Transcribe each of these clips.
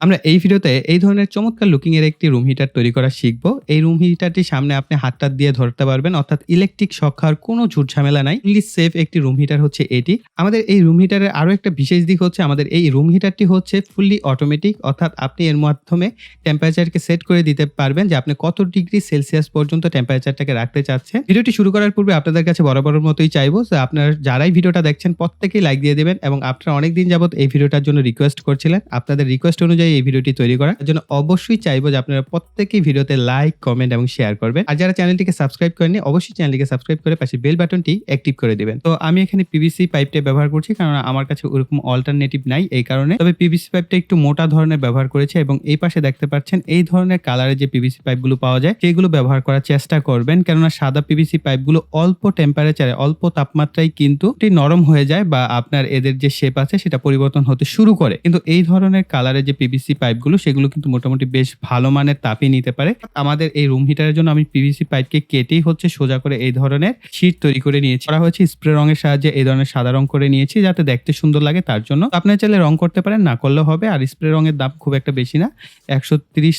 আমরা এই ভিডিওতে এই ধরনের চমৎকার লুকিং এর একটি রুম হিটার তৈরি করা শিখব। এই রুম হিটারটি সামনে আপনি হাতটা দিয়ে ধরতে পারবেন, অর্থাৎ ইলেকট্রিক খাওয়ার কোনো ঝামেলা নাই। ফুললি সেফ একটি রুম হিটার হচ্ছে এটি। আমাদের এই রুম হিটারের আরও একটা বিশেষ দিক হচ্ছে, আমাদের এই রুম হিটারটি হচ্ছে ফুললি অটোমেটিক অর্থাৎ আপনি এর মাধ্যমে টেম্পারেচারকে সেট করে দিতে পারবেন যে আপনি কত ডিগ্রি সেলসিয়াস পর্যন্ত টেম্পারেচারটাকে রাখতে চাচ্ছেন। ভিডিওটি শুরু করার পূর্বে আপনাদের কাছে বরাবরের মতোই চাইব যে আপনার যারাই ভিডিওটা দেখছেন, প্রত্যেকেই লাইক দিয়ে দেবেন এবং আপনারা অনেকদিন যাবত এই ভিডিওটার জন্য রিকোয়েস্ট করছিলেন। আপনাদের রিকোয়েস্ট অনুযায়ী এই ভিডিওটি তৈরি করা জন্য অবশ্যই চাইব যে আপনারা প্রত্যেকেই ভিডিওতে লাইক কমেন্ট এবং শেয়ার করবেন। আর যারা চ্যানেলটিকে সাবস্ক্রাইব করেনি অবশ্যই চ্যানেলটিকে সাবস্ক্রাইব করে পাশে বেল বাটনটি অ্যাক্টিভ করে দিবেন। তো আমি এখানে পিভিসি পাইপটা ব্যবহার করছি কারণ আমার কাছে ওরকম অল্টারনেটিভ নাই এই কারণে। তবে পিভিসি পাইপটা একটু মোটা ধরনের ব্যবহার করেছে এবং এই পাশে দেখতে পাচ্ছেন এই ধরনের কালারে যে পিভিসি পাইপগুলো পাওয়া যায়, সেগুলো ব্যবহার করার চেষ্টা করবেন। কেননা সাদা পিভিসি পাইপগুলো অল্প টেম্পারেচারে অল্প তাপমাত্রায় কিন্তু নরম হয়ে যায় বা আপনার এদের যে শেপ আছে, সেটা পরিবর্তন হতে শুরু করে। কিন্তু এই ধরনের কালারের যে পিভিসি পাইপগুলো সেগুলো কিন্তু মোটামুটি বেশ ভালো মানের তাপই নিতে পারে। আমাদের এই রুম হিটারের জন্য আমি পিভিসি পাইপকে কেটেই হচ্ছে সোজা করে এই ধরনের শীট তৈরি করে নিয়েছি। করা হয়েছে স্প্রে রঙের সাহায্যে এই ধরনের সাদা রং করে নিয়েছি, যাতে দেখতে সুন্দর লাগে তার জন্য। আপনার চাইলে রং করতে পারেন, না করলেও হবে। আর স্প্রে রঙের দাম খুব একটা বেশি না, একশো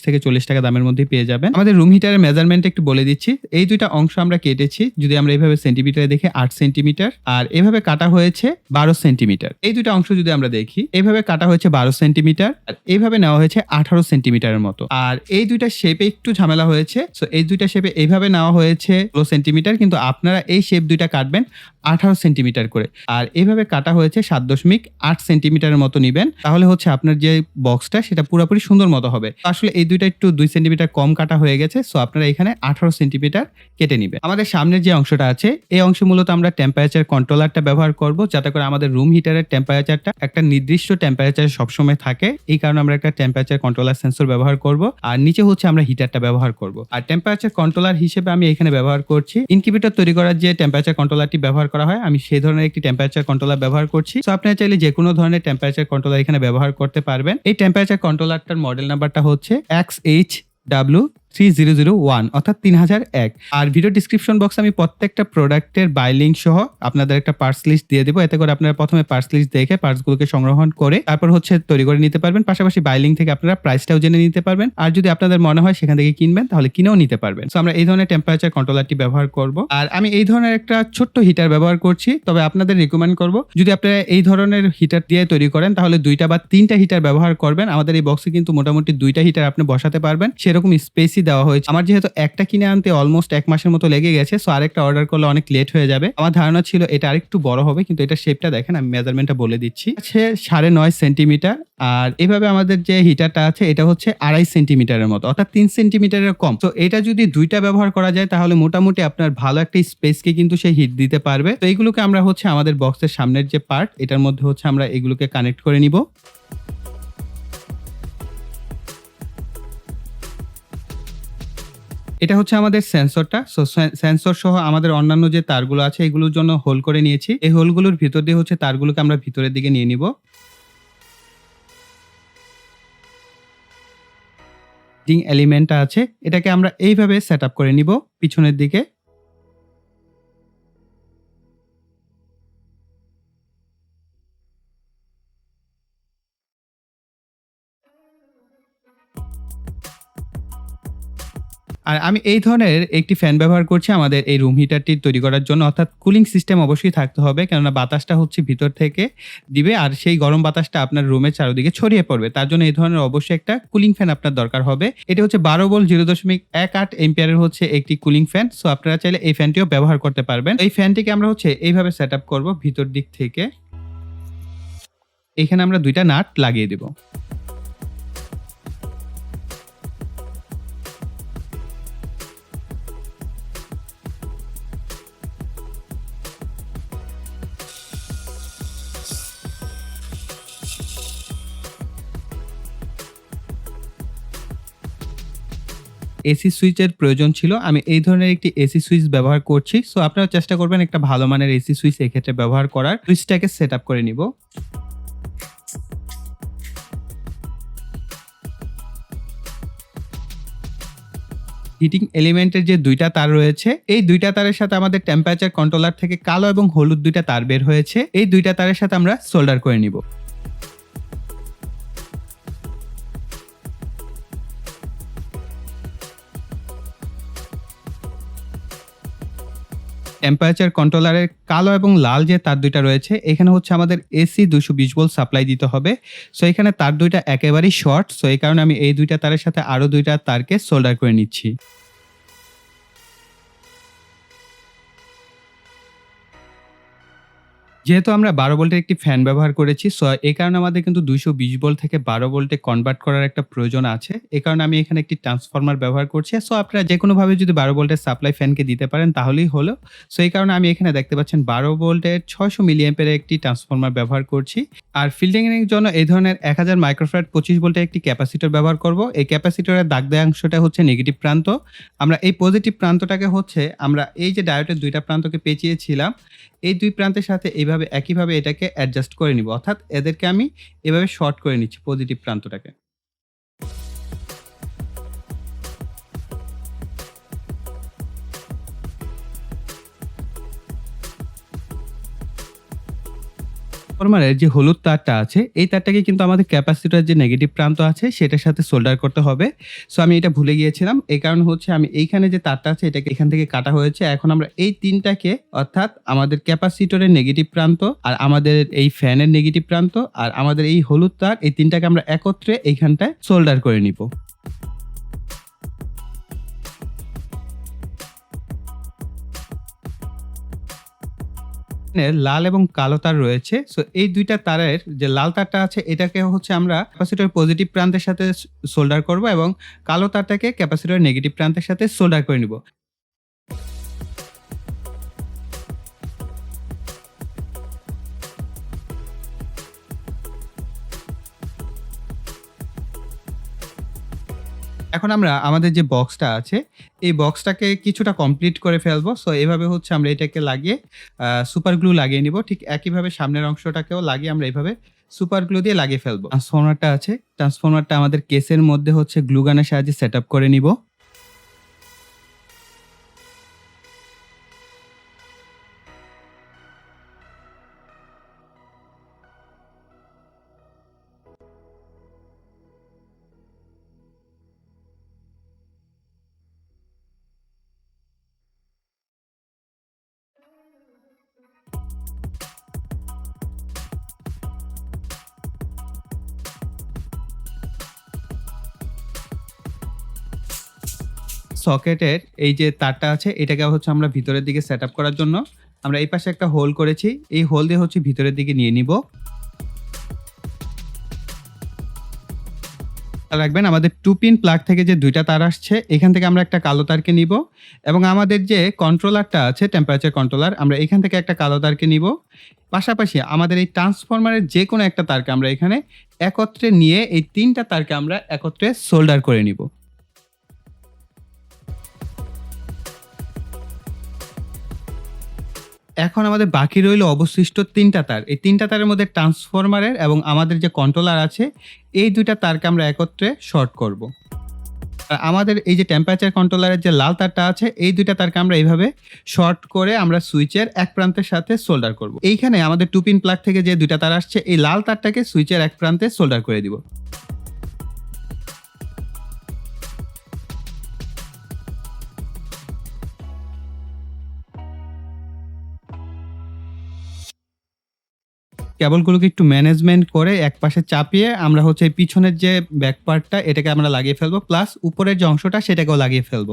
থেকে চল্লিশ টাকা দামের মধ্যে পেয়ে যাবেন। আমাদের রুম হিটারের মেজারমেন্ট একটু বলে দিচ্ছি। এই দুইটা অংশ আমরা কেটেছি, যদি আমরা এইভাবে সেন্টিমিটারে দেখি, আট সেন্টিমিটার আর এভাবে কাটা হয়েছে বারো সেন্টিমিটার এই দুইটা অংশ যদি আমরা দেখি এইভাবে কাটা হয়েছে বারো সেন্টিমিটার আর এইভাবে নেওয়া হয়েছে আঠারো সেন্টিমিটারের মতো। আর এই দুইটা শেপে একটু ঝামেলা হয়েছে। সো এই দুইটা শেপে এইভাবে নেওয়া হয়েছে ষোলো সেন্টিমিটার, কিন্তু আপনারা এই শেপ দুইটা কাটবেন আঠারো সেন্টিমিটার করে। আর এইভাবে কাটা হয়েছে সাত দশমিক আট সেন্টিমিটারের মতো নিবেন। তাহলে হচ্ছে আপনার যে বক্সটা সেটা পুরোপুরি সুন্দর মতো হবে। আসলে এই দুইটা একটু দুই সেন্টিমিটার কম কাটা হয়ে গেছে। সো আপনারা এখানে আঠারো সেন্টিমিটার কেটে নিবেন। আমাদের সামনের যে অংশটা আছে, এই অংশে মূলত আমরা টেম্পারেচার কন্ট্রোলারটা ব্যবহার করব, যাতে করে আমাদের রুম হিটারের টেম্পারেচারটা একটা নির্দিষ্ট টেম্পারেচারে সবসময় থাকে। এই কারণে আমরা একটা টেম্পারেচার কন্ট্রোলার সেন্সর ব্যবহার করব, আর নিচে হচ্ছে আমরা হিটারটা ব্যবহার করব। আর টেম্পারেচার কন্ট্রোলার হিসেবে আমি এখানে ব্যবহার করছি ইনকিউবেটর তৈরি করার যে টেম্পারেচার কন্ট্রোলারটি ব্যবহার করা হয়, আমি সেই ধরনের একটি টেম্পারেচার কন্ট্রোলার ব্যবহার করছি। সো আপনারা চাইলে যে কোনো ধরনের টেম্পারেচার কন্ট্রোলার এখানে ব্যবহার করতে পারবেন। এই টেম্পারেচার কন্ট্রোলারটার মডেল নাম্বারটা হচ্ছে X H W three zero zero one অর্থাৎ তিন হাজার এক। আর ভিডিও ডিসক্রিপশন বক্স আমি প্রত্যেকটা প্রোডাক্টের বাই লিঙ্ক সহ আপনাদের একটা পার্স লিস্ট দিয়ে দেবো। এতে করে আপনারা প্রথমে পার্স লিস্ট দেখে পার্সগুলোকে সংগ্রহণ করে তারপর হচ্ছে তৈরি করে নিতে পারবেন। পাশাপাশি বাই লিঙ্ক থেকে আপনারা প্রাইসটাও জেনে নিতে পারবেন। আর যদি আপনাদের মনে হয় সেখান থেকে কিনবেন, তাহলে কিনেও নিতে পারবেন। সো আমরা এই ধরনের টেম্পারেচার কন্ট্রোলারটি ব্যবহার করব। আর আমি এই ধরনের একটা ছোট্ট হিটার ব্যবহার করছি, তবে আপনাদের রিকমেন্ড করব। যদি আপনারা এই ধরনের হিটার দিয়ে তৈরি করেন, তাহলে দুইটা বা তিনটা হিটার ব্যবহার করবেন। আমাদের এই বক্সে কিন্তু মোটামুটি দুইটা হিটার আপনি বসাতে পারবেন। সেরকম স্পেসই দেওয়া হয়েছে। আমার যেহেতু একটা কিনে আনতে অলমোস্ট এক মাসের মতো লেগে গেছে সো আরেকটা অর্ডার করলে অনেক লেট হয়ে যাবে। আমার ধারণা ছিল এটা আরেকটু বড় হবে, কিন্তু এটা শেপটা দেখেন, আমি মেজারমেন্টটা বলে দিচ্ছি। আছে সাড়ে নয় সেন্টিমিটার আর এভাবে আমাদের যে হিটারটা আছে, এটা হচ্ছে আড়াই সেন্টিমিটারের মতো, অর্থাৎ তিন সেন্টিমিটারের কম। তো এটা যদি দুইটা ব্যবহার করা যায়, তাহলে মোটামুটি আপনার ভালো একটা স্পেসকে কিন্তু সে হিট দিতে পারবে। তো এইগুলোকে আমরা হচ্ছে আমাদের বক্সের সামনের যে পার্ট এটার মধ্যে হচ্ছে আমরা এগুলোকে কানেক্ট করে নিব। এটা হচ্ছে আমাদের সেন্সরটা সো সেন্সর সহ আমাদের অন্যান্য যে তারগুলো আছে, এগুলোর জন্য হোল করে নিয়েছি। এই হোলগুলোর ভিতর দিয়ে হচ্ছে তারগুলোকে আমরা ভিতরের দিকে নিয়ে নিব। এলিমেন্টটা আছে। এটাকে আমরা এইভাবে সেট করে নিব পিছনের দিকে। আর আমি এই ধরনের একটি ফ্যান ব্যবহার করছি আমাদের এই রুম হিটারটি তৈরি করার জন্য। অর্থাৎ কুলিং সিস্টেম অবশ্যই থাকতে হবে, কেননা বাতাসটা হচ্ছে ভিতর থেকে দিবে আর সেই গরম বাতাসটা আপনার রুমের চারিদিকে ছড়িয়ে পড়বে। তার জন্য এই ধরনের অবশ্যই একটা কুলিং ফ্যান আপনার দরকার হবে। এটি হচ্ছে বারো বল জিরো দশমিক এক আট এম্পিয়ারের হচ্ছে একটি কুলিং ফ্যান সো আপনারা চাইলে এই ফ্যানটিও ব্যবহার করতে পারবেন। এই ফ্যানটিকে আমরা হচ্ছে এইভাবে সেট আপ করব ভিতর দিক থেকে। এখানে আমরা দুইটা নাট লাগিয়ে দেবো। এসি সুইচের প্রয়োজন ছিল। আমি এই ধরনের একটি এসি সুইচ ব্যবহার করছি। সো আপনারা চেষ্টা করবেন একটা ভালো মানের এসি সুইচ এক্ষেত্রে ব্যবহার করার। সুইচটাকে সেট করে নিব। হিটিং এলিমেন্টের যে দুইটা তার রয়েছে, এই দুইটা তারের সাথে আমাদের টেম্পারেচার কন্ট্রোলার থেকে কালো এবং হলুদ দুইটা তার বের হয়েছে। এই দুইটা তারের সাথে আমরা সোল্ডার করে নিব। টেম্পারেচার কন্ট্রোলারের কালো এবং লাল যে তার দুইটা রয়েছে, এখানে হচ্ছে আমাদের এসি দুশো বিশ ভোল্ট সাপ্লাই দিতে হবে। সো এখানে তার দুইটা একেবারেই শর্ট সো এই কারণে আমি এই দুইটা তারের সাথে আরও দুইটা তারকে সোল্ডার করে নিচ্ছি। যেহেতু আমরা বারো ভোল্টের একটি ফ্যান ব্যবহার করেছি সো এই কারণে আমাদের কিন্তু দুইশো বিশ ভোল্ট থেকে বারো ভোল্টে কনভার্ট করার একটা প্রয়োজন আছে। এই কারণে আমি এখানে একটি ট্রান্সফর্মার ব্যবহার করছি। সো আপনারা যে কোনোভাবে যদি বারো ভোল্টের সাপ্লাই ফ্যানকে দিতে পারেন, তাহলেই হলো। সো এই কারণে আমি এখানে দেখতে পাচ্ছেন বারো ভোল্টের ছয়শো মিলিয়াম্পের একটি ট্রান্সফর্মার ব্যবহার করছি। আর ফিল্ডিং এর জন্য এই ধরনের এক হাজার মাইক্রোফ্যাট পঁচিশ ভোল্টের একটি ক্যাপাসিটর ব্যবহার করব। এই ক্যাপাসিটরের দাগ দেওয়া অংশটা হচ্ছে নেগেটিভ প্রান্ত। আমরা এই পজিটিভ প্রান্তটাকে হচ্ছে আমরা এই যে ডায়োটের দুইটা প্রান্তকে পেঁচিয়েছিলাম এই দুই প্রান্তের সাথে এইভাবে, একইভাবে এটাকে অ্যাডজাস্ট করে নিব। অর্থাৎ এদেরকে আমি এভাবে শর্ট করে নিচ্ছি পজিটিভ প্রান্তটাকে। ট্রান্সফরমারের যে হলুদ তারটা আছে, এই তারটাকে কিন্তু আমাদের ক্যাপাসিটর যে নেগেটিভ প্রান্ত আছে, সেটার সাথে সোল্ডার করতে হবে। সো আমি এটা ভুলে গিয়েছিলাম। এই কারণ হচ্ছে আমি এইখানে যে তারটা আছে, এটাকে এখান থেকে কাটা হয়েছে। এখন আমরা এই তিনটাকে, অর্থাৎ আমাদের ক্যাপাসিটরের নেগেটিভ প্রান্ত আর আমাদের এই ফ্যানের নেগেটিভ প্রান্ত আর আমাদের এই হলুদ তার, এই তিনটাকে আমরা একত্রে এইখানটায় সোল্ডার করে নিব। লাল এবং কালো তার রয়েছে। সো এই দুইটা তারের যে লাল তারটা আছে, এটাকে হচ্ছে আমরা ক্যাপাসিটর পজিটিভ প্রান্তের সাথে সোল্ডার করব এবং কালো তারটাকে ক্যাপাসিটর নেগেটিভ প্রান্তের সাথে সোল্ডার করে নিব। এখন আমরা আমাদের যে বক্সটা আছে, এই বক্সটাকে কিছুটা কমপ্লিট করে ফেলব। সো এভাবে হচ্ছে আমরা এটাকে লাগিয়ে সুপার গ্লু লাগিয়ে নিব। ঠিক একইভাবে সামনের অংশটাকেও লাগিয়ে আমরা এইভাবে সুপার গ্লু দিয়ে লাগিয়ে ফেলব। ট্রান্সফর্মারটা আছে। ট্রান্সফর্মারটা আমাদের কেসের মধ্যে হচ্ছে গ্লুগানের সাহায্যে সেট আপ করে নিব। সকেটের এই যে তারটা আছে, এটাকে হচ্ছে আমরা ভিতরের দিকে সেট করার জন্য আমরা এই পাশে একটা হোল করেছি। এই হোল দিয়ে হচ্ছে ভিতরের দিকে নিয়ে নিব। রাখবেন, আমাদের টু পিন প্লাগ থেকে যে দুইটা তার আসছে, এখান থেকে আমরা একটা কালো তারকে নিব এবং আমাদের যে কন্ট্রোলারটা আছে টেম্পারেচার কন্ট্রোলার আমরা এখান থেকে একটা কালো তারকে নিব। পাশাপাশি আমাদের এই ট্রান্সফরমারের যে কোনো একটা তারকে আমরা এখানে একত্রে নিয়ে এই তিনটা তারকে আমরা একত্রে সোল্ডার করে নিব। এখন আমাদের বাকি রইল অবশিষ্ট তিনটা তার। এই তিনটা তারের মধ্যে ট্রান্সফরমারের এবং আমাদের যে কন্ট্রোলার আছে, এই দুইটা তারকে আমরা একত্রে শর্ট করব। আর আমাদের এই যে টেম্পারেচার কন্ট্রোলারের যে লাল তারটা আছে, এই দুইটা তারকে আমরা এইভাবে শর্ট করে আমরা সুইচের এক প্রান্তের সাথে সোল্ডার করব। এইখানে আমাদের টু পিন প্লাগ থেকে যে দুইটা তার আসছে, এই লাল তারটাকে সুইচের এক প্রান্তে সোল্ডার করে দিব। কেবলগুলোকে একটু ম্যানেজমেন্ট করে এক পাশে চাপিয়ে আমরা হচ্ছে পিছনের যে ব্যাক পার্টটা এটাকে আমরা লাগিয়ে ফেলব প্লাস উপরের যে অংশটা, সেটাকেও লাগিয়ে ফেলব।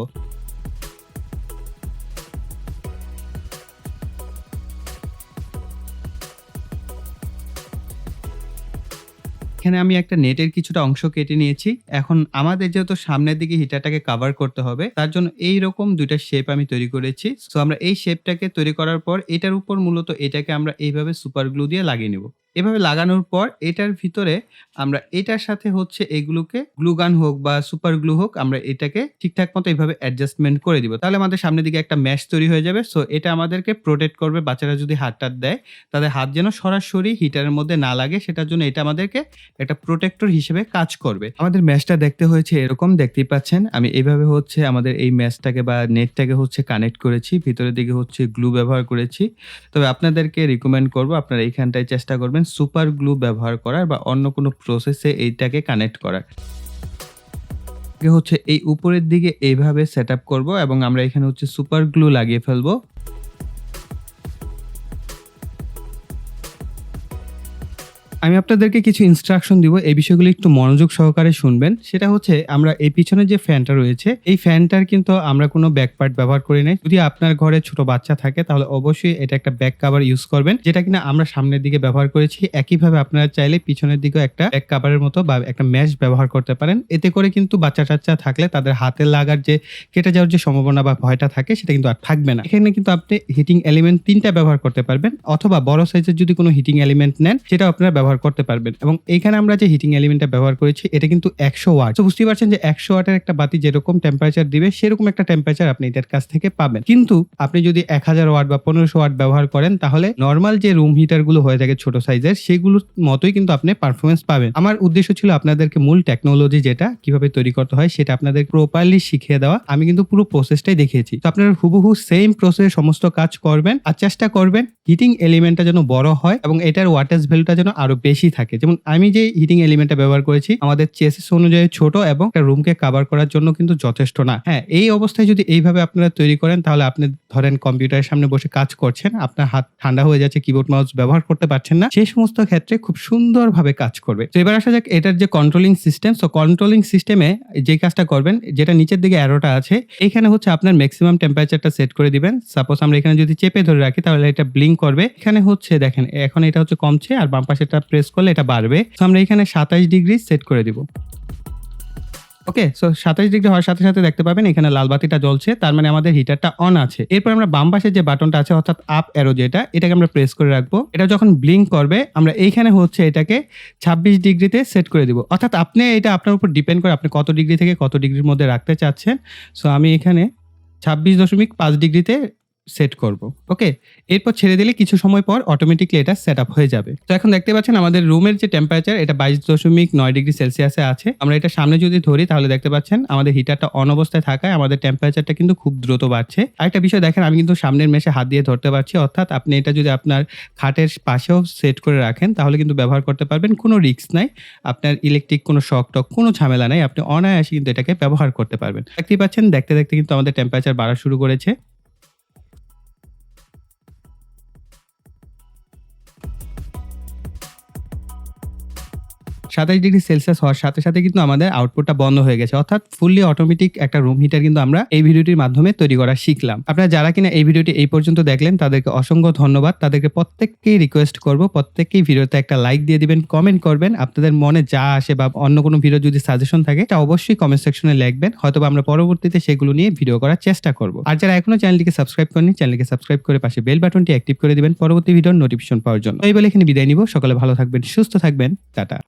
এখানে আমি একটা নেটের কিছুটা অংশ কেটে নিয়েছি। এখন আমাদের যেহেতু সামনের দিকে হিটারটাকে কাভার করতে হবে, তার জন্য এই রকম দুইটা শেপ আমি তৈরি করেছি। সো আমরা এই শেপটাকে তৈরি করার পর এটার উপর মূলত এটাকে আমরা এইভাবে সুপার গ্লু দিয়ে লাগিয়ে নিব। এভাবে লাগানোর পর এটার ভিতরে আমরা এটার সাথে হচ্ছে এগুলোকে গ্লুগান হোক বা সুপার গ্লু হোক, আমরা এটাকে ঠিকঠাক মতো এইভাবে অ্যাডজাস্টমেন্ট করে দিব। তাহলে আমাদের সামনের দিকে একটা ম্যাশ তৈরি হয়ে যাবে। সো এটা আমাদেরকে প্রোটেক্ট করবে, বাচ্চারা যদি হাত টাত দেয়, তাদের হাত যেন সরাসরি হিটারের মধ্যে না লাগে, সেটার জন্য এটা আমাদেরকে একটা প্রোটেক্টর হিসেবে কাজ করবে। আমাদের ম্যাশটা দেখতে হয়েছে এরকম, দেখতেই পাচ্ছেন। আমি এইভাবে হচ্ছে আমাদের এই ম্যাশটাকে বা নেটটাকে হচ্ছে কানেক্ট করেছি। ভিতরের দিকে হচ্ছে গ্লু ব্যবহার করেছি। তবে আপনাদেরকে রিকমেন্ড করব, আপনারা এইখানটায় চেষ্টা করবেন। সুপার গ্লু ব্যবহার করার বা অন্য কোনো প্রসেসে এইটাকে কানেক্ট করার। হচ্ছে এই উপরের দিকে এইভাবে সেট আপ করব এবং আমরা এখানে হচ্ছে সুপার গ্লু লাগিয়ে ফেলব। আমি আপনাদেরকে কিছু ইনস্ট্রাকশন দিব। এই বিষয়গুলো একটু মনোযোগ সহকারে শুনবেন। সেটা হচ্ছে, আমরা এই পিছনে যে ফ্যানটা রয়েছে, এই ফ্যানটার কিন্তু আমরা কোনো ব্যাক পার্ট ব্যবহার করি নাই। যদি আপনার ঘরে ছোট বাচ্চা থাকে, তাহলে অবশ্যই এটা একটা ব্যাক কাভার ইউজ করবেন, যেটা কিনা আমরা সামনের দিকে ব্যবহার করেছি। একইভাবে আপনারা চাইলে পিছনের দিকেও একটা ব্যাক কাভারের মতো বা একটা ম্যাশ ব্যবহার করতে পারেন। এতে করে কিন্তু বাচ্চা টাচ্চা থাকলে তাদের হাতে লাগার যে, কেটে যাওয়ার যে সম্ভাবনা বা ভয়টা থাকে, সেটা কিন্তু আর থাকবে না। এখানে কিন্তু আপনি হিটিং এলিমেন্ট তিনটা ব্যবহার করতে পারবেন, অথবা বড় সাইজের যদি কোনো হিটিং এলিমেন্ট নেন সেটা আপনারা ব্যবহার করতে পারবেন। এবং এইখানে আমরা যে হিটিং এলিমেন্টটা ব্যবহার করেছি, এটা কিন্তু একশো ওয়াট তো বুঝতেই পারছেন যে একশো ওয়াটের একটা বাতি যেরকম টেম্পারেচার দিবে, সেরকম একটা টেম্পারেচার আপনি এটার কাছ থেকে পাবেন। কিন্তু আপনি যদি এক হাজার ওয়াট বা পনেরোশো ওয়াট ব্যবহার করেন, তাহলে নর্মাল যে রুম হিটারগুলো হয়ে থাকে ছোট সাইজের সেগুলোর মতোই কিন্তু আপনি পারফরমেন্স পাবেন। আমার উদ্দেশ্য ছিল আপনাদেরকে মূল টেকনোলজি যেটা, কীভাবে তৈরি করতে হয়, সেটা আপনাদের প্রপারলি শিখিয়ে দেওয়া। আমি কিন্তু পুরো প্রসেসটাই দেখিয়েছি। তো আপনারা হুবহু সেম প্রসেসে সমস্ত কাজ করবেন আর চেষ্টা করবেন হিটিং এলিমেন্টটা যেন বড় হয় এবং এটার ওয়াটেজ ভ্যালুটা যেন আরও বেশি থাকে। যেমন আমি যে হিটিং এলিমেন্টটা ব্যবহার করেছি, আমাদের চেসিস অনুযায়ী ছোট এবং একটা রুমকে কাভার করার জন্য কিন্তু যথেষ্ট না। হ্যাঁ এই অবস্থায় যদি এইভাবে আপনারা তৈরি করেন, তাহলে আপনি ধরেন কম্পিউটারের সামনে বসে কাজ করছেন, আপনার হাত ঠান্ডা হয়ে যাচ্ছে কিবোর্ড মাউস ব্যবহার করতে পারছেন না, সেই সমস্ত ক্ষেত্রে খুব সুন্দরভাবে কাজ করবে। তো এবার আসা যাক, এটার যে কন্ট্রোলিং সিস্টেম সো কন্ট্রোলিং সিস্টেমে যে কাজটা করবেন, যেটা নিচের দিকে অ্যারোটা আছে, এখানে হচ্ছে আপনার ম্যাক্সিমাম টেম্পারেচারটা সেট করে দিবেন। সাপোজ আমরা এখানে যদি চেপে ধরে রাখি, তাহলে এটা ব্লিঙ্ক করবে। এখানে হচ্ছে দেখেন, এখন এটা হচ্ছে কমছে, আর বাম পাশেটা প্রেস করলে এটা বাড়বে। তো আমরা এখানে সাতাইশ ডিগ্রি সেট করে দিব। ওকে সো সাতাশ ডিগ্রি হওয়ার সাথে সাথে দেখতে পাবেন এখানে লাল বাতিটা জ্বলছে, তার মানে আমাদের হিটারটা অন আছে। এরপর আমরা বাম পাশে যে বাটনটা আছে, অর্থাৎ আপ অ্যারো যেটা, এটাকে আমরা প্রেস করে রাখব। এটা যখন ব্লিঙ্ক করবে, আমরা এইখানে হচ্ছে এটাকে ছাব্বিশ ডিগ্রিতে সেট করে দিব। অর্থাৎ আপনি এটা আপনার উপর ডিপেন্ড করে আপনি কত ডিগ্রি থেকে কত ডিগ্রির মধ্যে রাখতে চাচ্ছেন। সো আমি এখানে ছাব্বিশ দশমিক পাঁচ ডিগ্রিতে সেট করব। ওকে এরপর ছেড়ে দিলে কিছু সময় পর অটোমেটিকলি এটা সেট আপ হয়ে যাবে। তো এখন দেখতে পাচ্ছেন আমাদের রুমের যে টেম্পারেচার এটা বাইশ দশমিক নয় ডিগ্রি সেলসিয়াসে আছে। আমরা এটা সামনে যদি ধরি, তাহলে দেখতে পাচ্ছেন আমাদের হিটারটা অন অবস্থায় থাকায় আমাদের টেম্পারেচারটা কিন্তু খুব দ্রুত বাড়ছে। আরেকটা বিষয় দেখেন, আমি কিন্তু সামনের মেশে হাত দিয়ে ধরতে পারছি। অর্থাৎ আপনি এটা যদি আপনার খাটের পাশেও সেট করে রাখেন, তাহলে কিন্তু ব্যবহার করতে পারবেন। কোনো রিস্ক নাই। আপনার ইলেকট্রিক কোনো শক টক, কোনো ঝামেলা নাই। আপনি অনায়াসে কিন্তু এটাকে ব্যবহার করতে পারবেন। দেখতেই পাচ্ছেন, দেখতে দেখতে কিন্তু আমাদের টেম্পারেচার বাড়া শুরু করেছে। সাতাশ ডিগ্রি সেলসিয়াস হওয়ার সাথে সাথে কিন্তু আমাদের আউটপুটটা বন্ধ হয়ে গেছে। অর্থাৎ ফুললি অটোমেটিক একটা রুম হিটার কিন্তু আমরা এই ভিডিওটির মাধ্যমে তৈরি করা শিখলাম। আপনারা যারা কিনা এই ভিডিওটি এই পর্যন্ত দেখলেন, তাদেরকে অসংখ্য ধন্যবাদ। তাদেরকে প্রত্যেককেই রিকোয়েস্ট করব, প্রত্যেককেই ভিডিওতে একটা লাইক দিয়ে দিবেন কমেন্ট করবেন। আপনাদের মনে যা আসে বা অন্য কোনো ভিডিও যদি সাজেশন থাকে, তা অবশ্যই কমেন্ট সেকশনে লিখবেন। হয়তো আমরা পরবর্তীতে সেগুলো নিয়ে ভিডিও করার চেষ্টা করব। আর যারা এখনও চ্যানেলটিকে সাবস্ক্রাইব করেনি চ্যানেলকে সাবস্ক্রাইব করে পাশে বেল বাটনটি অ্যাক্টিভ করে দিবেন। পরবর্তী ভিডিওর নোটিফিকেশন পাওয়ার জন্য। এই বলে এখানে বিদায় নিব। সকালে ভালো থাকবেন, সুস্থ থাকবেন। টাটা।